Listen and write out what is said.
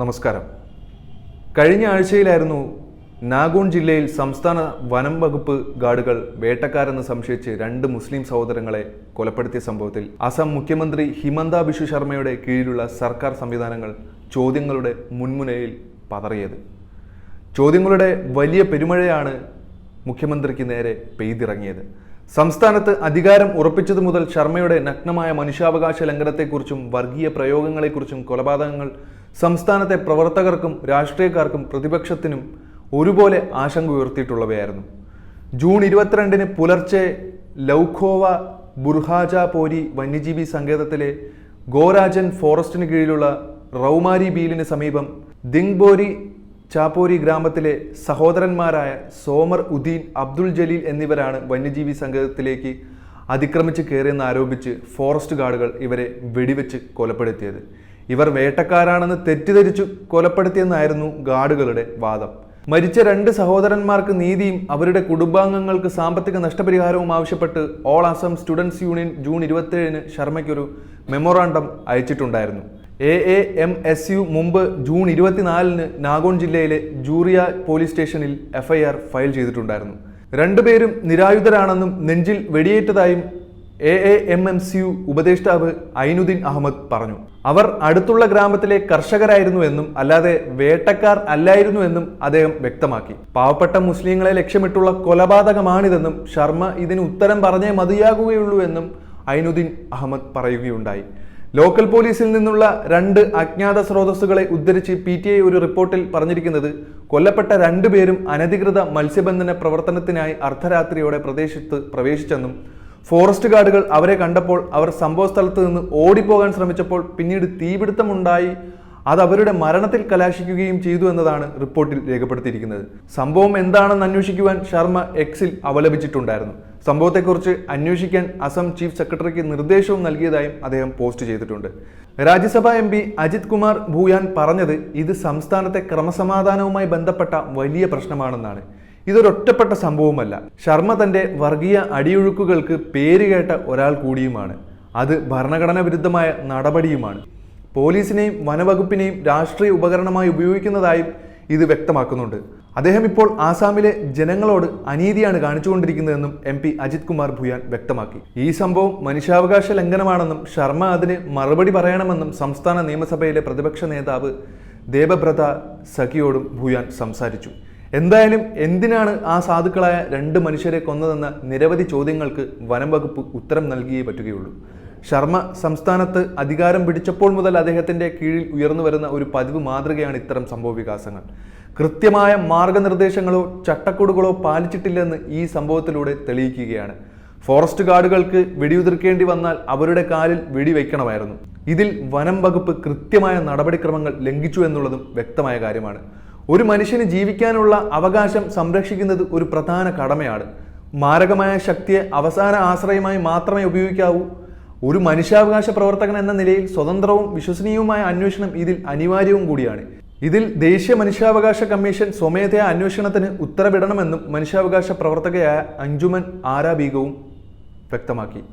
നമസ്കാരം. കഴിഞ്ഞ ആഴ്ചയിലായിരുന്നു നാഗോൺ ജില്ലയിൽ സംസ്ഥാന വനം വകുപ്പ് ഗാർഡുകൾ വേട്ടക്കാരെന്ന് സംശയിച്ച് രണ്ട് മുസ്ലിം സഹോദരങ്ങളെ കൊലപ്പെടുത്തിയ സംഭവത്തിൽ അസം മുഖ്യമന്ത്രി ഹിമന്ത ബിശ്വ ശർമ്മയുടെ കീഴിലുള്ള സർക്കാർ സംവിധാനങ്ങൾ ചോദ്യങ്ങളുടെ മുൻമുനയിൽ പതറിയത്. ചോദ്യങ്ങളുടെ വലിയ പെരുമഴയാണ് മുഖ്യമന്ത്രിക്ക് നേരെ പെയ്തിറങ്ങിയത്. സംസ്ഥാനത്ത് അധികാരം ഉറപ്പിച്ചതു മുതൽ ശർമ്മയുടെ നഗ്നമായ മനുഷ്യാവകാശ ലംഘനത്തെക്കുറിച്ചും വർഗീയ പ്രയോഗങ്ങളെക്കുറിച്ചും കൊലപാതകങ്ങൾ സംസ്ഥാനത്തെ പ്രവർത്തകർക്കും രാഷ്ട്രീയക്കാർക്കും പ്രതിപക്ഷത്തിനും ഒരുപോലെ ആശങ്ക ഉയർത്തിയിട്ടുള്ളവയായിരുന്നു. ജൂൺ ഇരുപത്തിരണ്ടിന് പുലർച്ചെ ലൗഖോവ ബുർഹാജാപോരി വന്യജീവി സങ്കേതത്തിലെ ഗോരാജൻ ഫോറസ്റ്റിന് കീഴിലുള്ള റൗമാരി ബീലിന് സമീപം ദിങ്ബോരി ചാപ്പോരി ഗ്രാമത്തിലെ സഹോദരന്മാരായ സോമർ ഉദ്ദീൻ അബ്ദുൾ ജലീൽ എന്നിവരാണ് വന്യജീവി സങ്കേതത്തിലേക്ക് അതിക്രമിച്ച് കയറിയെന്ന് ആരോപിച്ച് ഫോറസ്റ്റ് ഗാർഡുകൾ ഇവരെ വെടിവെച്ച് കൊലപ്പെടുത്തിയത്. ഇവർ വേട്ടക്കാരാണെന്ന് തെറ്റിദ്ധരിച്ചു കൊലപ്പെടുത്തിയെന്നായിരുന്നു ഗാർഡുകളുടെ വാദം. മരിച്ച രണ്ട് സഹോദരന്മാർക്ക് നീതിയും അവരുടെ കുടുംബാംഗങ്ങൾക്ക് സാമ്പത്തിക നഷ്ടപരിഹാരവും ആവശ്യപ്പെട്ട് all Assam students union June ഇരുപത്തിയേഴിന് ശർമ്മയ്ക്കൊരു memorandum അയച്ചിട്ടുണ്ടായിരുന്നു. A A M S U മുമ്പ് ജൂൺ ഇരുപത്തിനാലിന് നാഗോൺ ജില്ലയിലെ ജൂറിയ പോലീസ് സ്റ്റേഷനിൽ എഫ്ഐആർ ഫയൽ ചെയ്തിട്ടുണ്ടായിരുന്നു. രണ്ടുപേരും നിരായുധരാണെന്നും നെഞ്ചിൽ വെടിയേറ്റതായും A A M M C U ഉപദേഷ്ടാവ് ഐനുദ്ദീൻ അഹമ്മദ് പറഞ്ഞു. അവർ അടുത്തുള്ള ഗ്രാമത്തിലെ കർഷകരായിരുന്നു എന്നും അല്ലാതെ വേട്ടക്കാർ അല്ലായിരുന്നു എന്നും അദ്ദേഹം വ്യക്തമാക്കി. പാവപ്പെട്ട മുസ്ലിങ്ങളെ ലക്ഷ്യമിട്ടുള്ള കൊലപാതകമാണിതെന്നും ശർമ്മ ഇതിന് ഉത്തരം പറഞ്ഞേ മതിയാകുകയുള്ളൂ എന്നും ഐനുദ്ദീൻ അഹമ്മദ് പറയുകയുണ്ടായി. ലോക്കൽ പോലീസിൽ നിന്നുള്ള രണ്ട് അജ്ഞാത സ്രോതസ്സുകളെ ഉദ്ധരിച്ച് പി ടി ഐ ഒരു റിപ്പോർട്ടിൽ പറഞ്ഞിരിക്കുന്നത് കൊല്ലപ്പെട്ട രണ്ടുപേരും അനധികൃത മത്സ്യബന്ധന പ്രവർത്തനത്തിനായി അർദ്ധരാത്രിയോടെ പ്രദേശത്ത് പ്രവേശിച്ചെന്നും ഫോറസ്റ്റ് ഗാർഡുകൾ അവരെ കണ്ടപ്പോൾ അവർ സംഭവ സ്ഥലത്ത് നിന്ന് ഓടിപ്പോകാൻ ശ്രമിച്ചപ്പോൾ പിന്നീട് തീപിടുത്തമുണ്ടായി. അത് അവരുടെ മരണത്തിൽ കലാശിക്കുകയും ചെയ്തു എന്നതാണ് റിപ്പോർട്ടിൽ രേഖപ്പെടുത്തിയിരിക്കുന്നത്. സംഭവം എന്താണെന്ന് അന്വേഷിക്കുവാൻ ശർമ്മ എക്സിൽ അവലപിച്ചിട്ടുണ്ടായിരുന്നു സംഭവത്തെക്കുറിച്ച് അന്വേഷിക്കാൻ അസം ചീഫ് സെക്രട്ടറിക്ക് നിർദ്ദേശവും നൽകിയതായും അദ്ദേഹം പോസ്റ്റ് ചെയ്തിട്ടുണ്ട്. രാജ്യസഭാ എം പി അജിത് കുമാർ ഭൂയാൻ പറഞ്ഞത് ഇത് സംസ്ഥാനത്തെ ക്രമസമാധാനവുമായി ബന്ധപ്പെട്ട വലിയ പ്രശ്നമാണെന്നാണ്. ഇതൊരൊറ്റപ്പെട്ട സംഭവമല്ല ശർമ്മ തന്റെ വർഗീയ അടിയൊഴുക്കുകൾക്ക് പേരുകേട്ട ഒരാൾ കൂടിയുമാണ്. അത് ഭരണഘടന വിരുദ്ധമായ നടപടിയുമാണ്. പോലീസിനെയും വനവകുപ്പിനെയും രാഷ്ട്രീയ ഉപകരണമായി ഉപയോഗിക്കുന്നതായും ഇത് വ്യക്തമാക്കുന്നുണ്ട്. അദ്ദേഹം ഇപ്പോൾ ആസാമിലെ ജനങ്ങളോട് അനീതിയാണ് കാണിച്ചുകൊണ്ടിരിക്കുന്നതെന്നും എം പി അജിത് കുമാർ ഭൂയാൻ വ്യക്തമാക്കി. ഈ സംഭവം മനുഷ്യാവകാശ ലംഘനമാണെന്നും ശർമ്മ അതിന് മറുപടി പറയണമെന്നും സംസ്ഥാന നിയമസഭയിലെ പ്രതിപക്ഷ നേതാവ് ദേവബ്രത സഖിയോടും ഭൂയാൻ സംസാരിച്ചു. എന്തായാലും എന്തിനാണ് ആ സാധുക്കളായ രണ്ട് മനുഷ്യരെ കൊന്നതെന്ന നിരവധി ചോദ്യങ്ങൾക്ക് വനം വകുപ്പ് ഉത്തരം നൽകിയേ പറ്റുകയുള്ളൂ. ശർമ്മ സംസ്ഥാനത്ത് അധികാരം പിടിച്ചപ്പോൾ മുതൽ അദ്ദേഹത്തിന്റെ കീഴിൽ ഉയർന്നു വരുന്ന ഒരു പതിവ് മാതൃകയാണ് ഇത്തരം സംഭവ വികാസങ്ങൾ കൃത്യമായ മാർഗനിർദ്ദേശങ്ങളോ ചട്ടക്കൂടുകളോ പാലിച്ചിട്ടില്ലെന്ന് ഈ സംഭവത്തിലൂടെ തെളിയിക്കുകയാണ്. ഫോറസ്റ്റ് ഗാർഡുകൾക്ക് വെടിയുതിർക്കേണ്ടി വന്നാൽ അവരുടെ കാലിൽ വെടിവെക്കണമായിരുന്നു ഇതിൽ വനം വകുപ്പ് കൃത്യമായ നടപടിക്രമങ്ങൾ ലംഘിച്ചു എന്നുള്ളതും വ്യക്തമായ കാര്യമാണ്. ഒരു മനുഷ്യന് ജീവിക്കാനുള്ള അവകാശം സംരക്ഷിക്കുന്നത് ഒരു പ്രധാന കടമയാണ്. മാരകമായ ശക്തിയെ അവസാന ആശ്രയമായി മാത്രമേ ഉപയോഗിക്കാവൂ. ഒരു മനുഷ്യാവകാശ പ്രവർത്തകൻ എന്ന നിലയിൽ സ്വതന്ത്രവും വിശ്വസനീയവുമായ അന്വേഷണം ഇതിൽ അനിവാര്യവും കൂടിയാണ്. ഇതിൽ ദേശീയ മനുഷ്യാവകാശ കമ്മീഷൻ സ്വമേധയാ അന്വേഷണത്തിന് ഉത്തരവിടണമെന്നും മനുഷ്യാവകാശ പ്രവർത്തകയായ അഞ്ജുമൻ ആരാബീഗവും വ്യക്തമാക്കി.